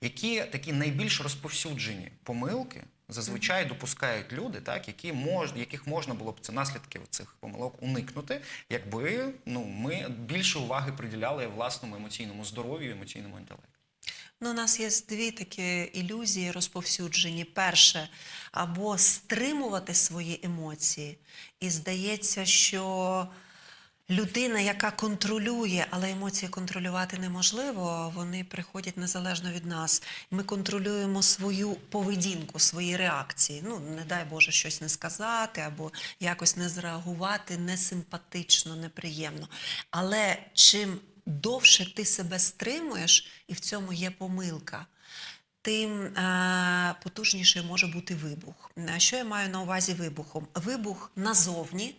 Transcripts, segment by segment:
Які такі найбільш розповсюджені помилки зазвичай допускають люди, так, які мож, яких можна було б це наслідки цих помилок уникнути, якби ну, ми більше уваги приділяли власному емоційному здоров'ю, емоційному інтелекту. Ну, у нас є дві такі ілюзії розповсюджені. Перше, або стримувати свої емоції. І здається, що людина, яка контролює, але емоції контролювати неможливо, вони приходять незалежно від нас. Ми контролюємо свою поведінку, свої реакції. Ну, не дай Боже, щось не сказати або якось не зреагувати несимпатично, неприємно. Але чим довше ти себе стримуєш, і в цьому є помилка, тим е, потужніший може бути вибух. А Що я маю на увазі вибухом? Вибух назовні.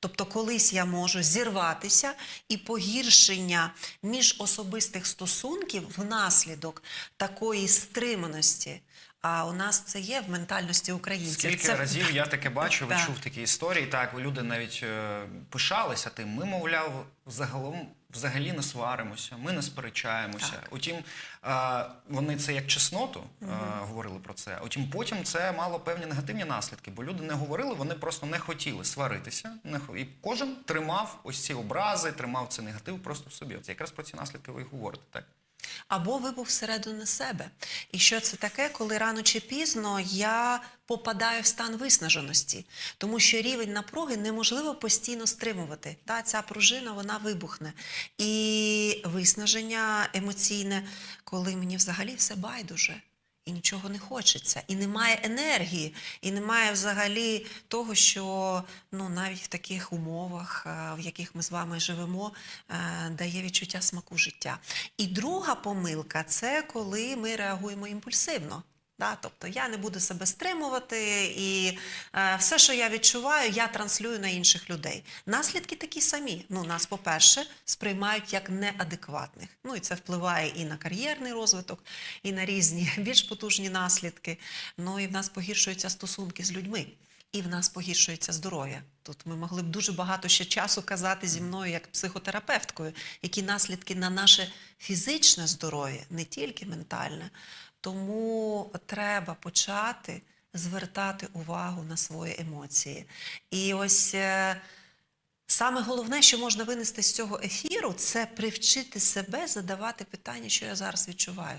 Тобто, колись я можу зірватися, і погіршення міжособистих стосунків внаслідок такої стриманості. А у нас це є в ментальності українців. Скільки це... разів я таке бачив і чув такі історії. Так, люди навіть е, пишалися тим. Ми, мовляв, загалом взагалі не сваримося, ми не сперечаємося. Так. Утім, е, вони це як чесноту е, говорили про це. Утім, потім це мало певні негативні наслідки, бо люди не говорили, вони просто не хотіли сваритися. Не хо- і кожен тримав ось ці образи, тримав цей негатив просто в собі. От якраз про ці наслідки ви говорите. Так. Або вибух всередину себе. І що це таке, коли рано чи пізно я попадаю в стан виснаженості, тому що рівень напруги неможливо постійно стримувати. Та, ця пружина вона вибухне. І виснаження емоційне, коли мені взагалі все байдуже. І нічого не хочеться, і немає енергії, і немає взагалі того, що ну навіть в таких умовах, е, в яких ми з вами живемо, е, дає відчуття смаку життя. І друга помилка це коли ми реагуємо імпульсивно. Да, тобто я не буду себе стримувати, і е, все, що я відчуваю, я транслюю на інших людей. Наслідки такі самі. Ну, нас, по-перше, сприймають як неадекватних. Ну і це впливає і на кар'єрний розвиток, і на різні більш потужні наслідки. Ну і в нас погіршуються стосунки з людьми. І в нас погіршується здоров'я. Тут ми могли б дуже багато ще часу казати зі мною як психотерапевткою, які наслідки на наше фізичне здоров'я, не тільки ментальне. Тому треба почати звертати увагу на свої емоції. І ось е, саме головне, що можна винести з цього ефіру, це привчити себе задавати питання, що я зараз відчуваю.